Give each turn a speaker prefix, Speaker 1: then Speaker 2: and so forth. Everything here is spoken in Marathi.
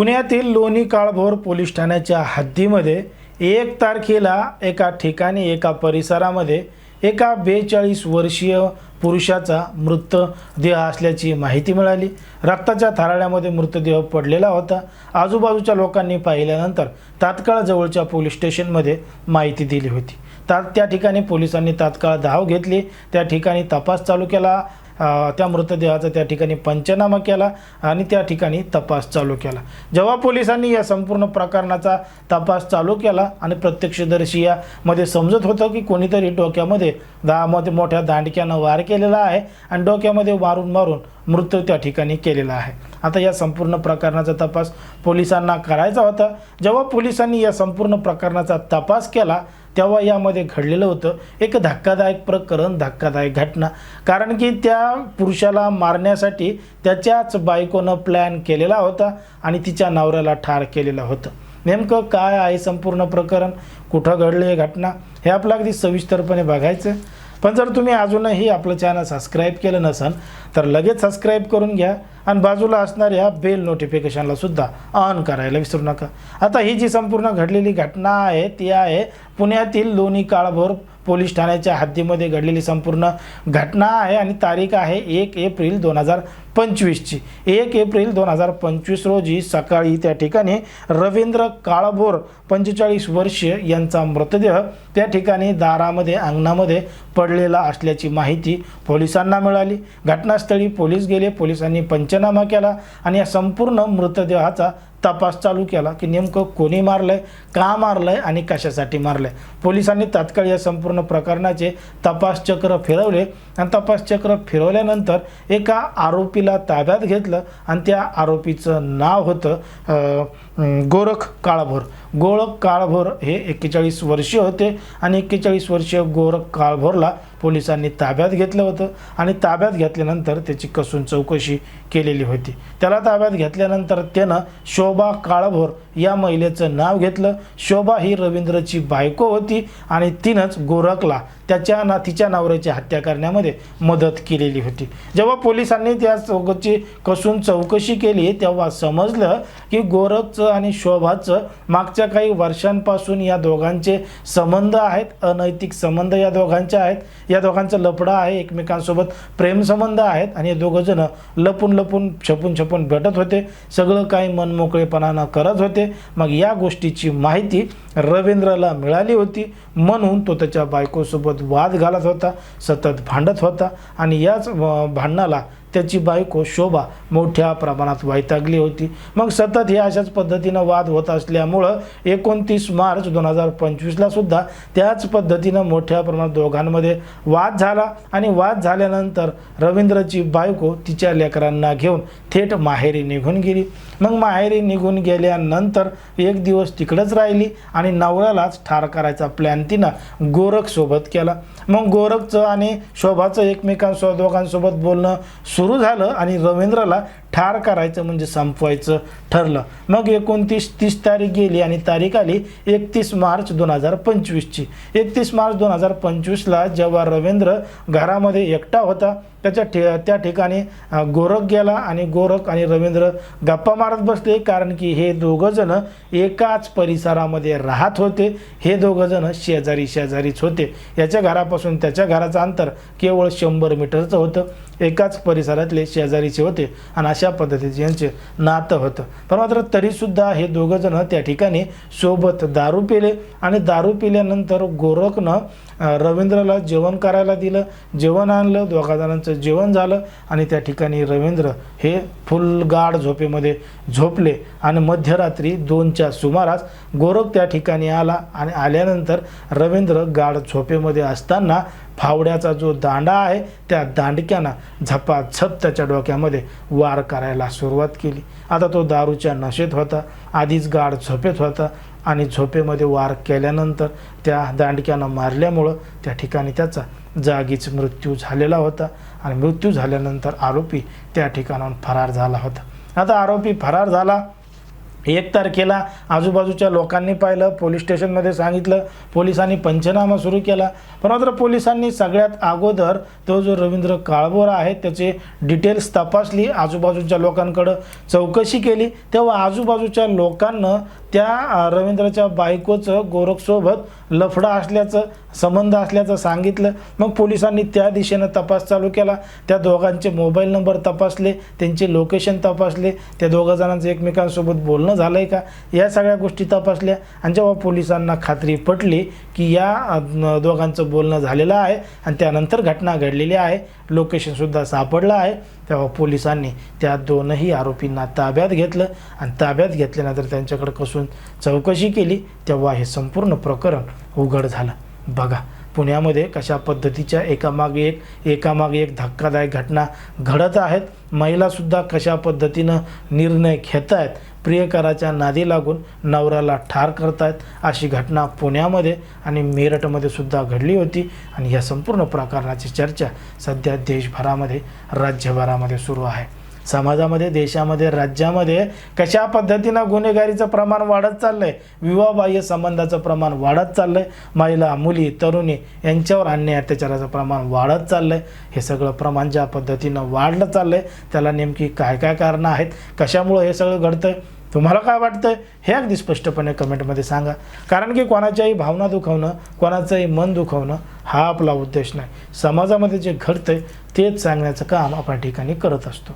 Speaker 1: पुण्यातील लोणी काळभोर पोलीस ठाण्याच्या हद्दीमध्ये एक तारखेला एका ठिकाणी एका परिसरामध्ये एका बेचाळीस वर्षीय पुरुषाचा मृतदेह असल्याची माहिती मिळाली. रक्ताच्या थाराळ्यामध्ये मृतदेह पडलेला होता. आजूबाजूच्या लोकांनी पाहिल्यानंतर तात्काळ जवळच्या पोलीस स्टेशनमध्ये माहिती दिली होती. ता त्या ठिकाणी पोलिसांनी तात्काळ धाव घेतली. त्या ठिकाणी तपास चालू केला. त्या मृतदेहाचा त्या ठिकाणी पंचनामा केला आणि त्या ठिकाणी तपास चालू केला. जेव्हा पोलिसांनी या संपूर्ण प्रकरणाचा तपास चालू केला आणि प्रत्यक्षदर्शी यामध्ये समजत होतं की कोणीतरी डोक्यामध्ये दहामध्ये मोठ्या दांडक्यानं वार केलेला आहे आणि डोक्यामध्ये मारून मारून मृत्यू त्या ठिकाणी केलेला आहे. आता या संपूर्ण प्रकरणाचा तपास पोलिसांना करायचा होता. जेव्हा पोलिसांनी या संपूर्ण प्रकरणाचा तपास केला तेव्हा यामध्ये घडलेलं होतं. एक धक्कादायक प्रकरण धक्कादायक घटना. कारण की त्या पुरुषाला मारण्यासाठी त्याच्याच बायकोनं प्लॅन केलेला होता आणि तिच्या नवऱ्याला ठार केलेलं होतं. नेमकं काय आहे संपूर्ण प्रकरण? कुठं घडलं हे घटना? हे आपलं अगदी सविस्तरपणे बघायचं. पण जर तुम्ही अजूनही आपलं चॅनल सबस्क्राईब केलं नसाल तर लगेच सबस्क्राईब करून घ्या. आणि बाजूला असणाऱ्या बेल नोटिफिकेशनला सुद्धा ऑन करायला विसरू नका. आता ही जी संपूर्ण घडलेली घटना आहे ती आहे पुण्यातील लोणी काळभोर पोलीस ठाण्याच्या हद्दीमध्ये घडलेली संपूर्ण घटना आहे आणि तारीख आहे एक एप्रिल दोन हजार पंचवीसची. एक एप्रिल दोन हजार पंचवीस रोजी सकाळी त्या ठिकाणी रवींद्र काळभोर पंचेचाळीस वर्षीय यांचा मृतदेह त्या ठिकाणी दारामध्ये अंगणामध्ये पडलेला असल्याची माहिती पोलिसांना मिळाली. घटनास्थळी पोलीस गेले पोलिसांनी पंचनामा केला आणि या संपूर्ण मृतदेहाचा तपास चालू केला की नेमकं कोणी मारलं आहे का मारलं आहे आणि कशासाठी मारलं आहे पोलिसांनी तात्काळ या संपूर्ण प्रकरणाचे तपास चक्र फिरवले आणि तपास चक्र फिरवल्यानंतर एका आरोपीला ताब्यात घेतलं आणि त्या आरोपीचं नाव होतं गोरख काळभोर. गोरख काळभोर हे एक्केचाळीस वर्षीय होते आणि एक्केचाळीस वर्षीय गोरख काळभोरला पोलिसांनी ताब्यात घेतलं होतं आणि ताब्यात घेतल्यानंतर त्याची कसून चौकशी केलेली होती. त्याला ताब्यात घेतल्यानंतर त्यानं शोभा काळभोर या महिलेचं नाव घेतलं. शोभा ही रवींद्रची बायको होती आणि तिनंच गोरखला त्याच्या ना तिच्या नवऱ्याची हत्या करण्यामध्ये मदत केलेली होती. जेव्हा पोलिसांनी त्या चौकशी कसून चौकशी केली तेव्हा समजलं की गोरखचं आणि शोभाचं मागच्या काही वर्षांपासून या दोघांचे संबंध आहेत अनैतिक संबंध या दोघांचे आहेत. या दोघांचं लफडा आहे एकमेकांसोबत प्रेमसंबंध आहेत आणि हे लपून लपून छपून छपून भेटत होते. सगळं काही मनमोकळेपणानं करत होते. मग या गोष्टीची माहिती रवींद्रला मिळाली होती म्हणून तो त्याच्या बायकोसोबत वाद घालत होता सतत भांडत होता आणि याच भांडणाला त्याची बायको शोभा मोठ्या प्रमाणात वैतागली होती. मग सतत हे अशाच पद्धतीनं वाद होत असल्यामुळं एकोणतीस मार्च दोन हजार पंचवीसला सुद्धा त्याच पद्धतीनं मोठ्या प्रमाणात दोघांमध्ये वाद झाला. आणि वाद झाल्यानंतर रवींद्रची बायको तिच्या लेकरांना घेऊन थेट माहेरी निघून गेली. मग माहेरी निघून गेल्यानंतर एक दिवस तिकडंच राहिली आणि नवऱ्यालाच ठार करायचा प्लॅन तिनं गोरखसोबत केला. मग गोरखचं आणि शोभाचं एकमेकांसोबत दोघांसोबत बोलणं सुरू झालं आणि रवींद्रला ठार करायचं म्हणजे संपवायचं ठरलं. मग एकोणतीस तीस तारीख गेली आणि तारीख आली एकतीस मार्च दोन हजार पंचवीसची. एकतीस मार्च दोन हजार पंचवीसला जेव्हा रवींद्र घरामध्ये एकटा होता त्याच्या ठि त्या ठिकाणी गोरख गेला आणि गोरख आणि रवींद्र गप्पा मारत बसले कारण की हे दोघंजणं एकाच परिसरामध्ये राहत होते. हे दोघंजणं शेजारी शेजारीच होते. याच्या घरापासून त्याच्या घराचं अंतर केवळ शंभर मीटरचं होतं. एकाच परिसरातले शेजारीचे होते. आणि अशा पद्धतीचे यांचे नातं होतं. पण मात्र तरीसुद्धा हे दोघंजणं त्या ठिकाणी सोबत दारू पिले आणि दारू पिल्यानंतर गोरखनं रवींद्रला जेवण करायला दिलं. जेवण आणलं दोघाजणांचं जेवण झालं आणि त्या ठिकाणी रवींद्र हे फुलगाड झोपेमध्ये झोपले आणि मध्यरात्री दोनच्या सुमारास गोरख त्या ठिकाणी आला आणि आल्यानंतर रवींद्र गाढ झोपेमध्ये असताना फावड्याचा जो दांडा आहे त्या दांडक्यानं झपाझप त्याच्या डोक्यामध्ये वार करायला सुरुवात केली. आता तो दारूच्या नशेत होता आधीच गाढ झोपेत होता आणि झोपेमध्ये वार केल्यानंतर त्या दांडक्यानं मारल्यामुळं त्या ठिकाणी त्याचा जागीच मृत्यू झालेला होता आणि मृत्यू झाल्यानंतर आरोपी त्या ठिकाणाहून फरार झाला होता. आता आरोपी फरार झाला एक तारखेला आजूबाजूच्या लोकांनी पाहिलं पोलीस स्टेशनमध्ये सांगितलं पोलिसांनी पंचनामा सुरू केला. पण मात्र पोलिसांनी सगळ्यात अगोदर तो जो रवींद्र काळभोर आहे त्याचे डिटेल्स तपासली आजूबाजूच्या लोकांकडं चौकशी केली. तेव्हा आजूबाजूच्या लोकांना त्या रवींद्रच्या बायकोचं गोरखसोबत लफडा असल्याचं संबंध असल्याचं सांगितलं. मग पोलिसांनी त्या दिशेनं तपास चालू केला. त्या दोघांचे मोबाईल नंबर तपासले त्यांचे लोकेशन तपासले. त्या दोघं जणांचं एकमेकांसोबत बोलणं झालं आहे का? या सगळ्या गोष्टी तपासल्या आणि जेव्हा पोलिसांना खात्री पटली की या दोघांचं बोलणं झालेलं आहे आणि त्यानंतर घटना घडलेली आहे लोकेशनसुद्धा सापडलं आहे तेव्हा पोलिसांनी त्या दोनही आरोपींना ताब्यात घेतलं. आणि ताब्यात घेतल्यानंतर त्यांच्याकडे कसून चौकशी केली तेव्हा हे संपूर्ण प्रकरण उघड झालं. बघा पुण्यामध्ये कशा पद्धतीच्या एकामागे एक एकामागे एक धक्कादायक घटना घडत आहेत. महिलासुद्धा कशा पद्धतीनं निर्णय घेत आहेत प्रियकराच्या नादी लागून नवऱ्याला ठार करतायत अशी घटना पुण्यामध्ये आणि मेरठमध्ये सुद्धा घडली होती. आणि या संपूर्ण प्रकरणाची चर्चा सध्या देशभरामध्ये राज्यभरामध्ये सुरू आहे. समाजामध्ये देशामध्ये राज्यामध्ये कशा पद्धतीनं गुन्हेगारीचं प्रमाण वाढत चाललं आहे विवाहबाह्य संबंधाचं प्रमाण वाढत चाललं आहे महिला मुली तरुणी यांच्यावर अन्याय अत्याचाराचं प्रमाण वाढत चाललं आहे हे सगळं प्रमाण ज्या पद्धतीनं वाढलं चाललं आहे त्याला नेमकी काय काय कारणं आहेत? कशामुळं हे सगळं घडतं तुम्हाला काय वाटतं हे अगदी स्पष्टपणे कमेंटमध्ये सांगा. कारण की कोणाच्याही भावना दुखवणं कोणाचंही मन दुखवणं हा आपला उद्देश नाही. समाजामध्ये जे घडतं तेच सांगण्याचं काम आपण ठिकाणी करत असतो.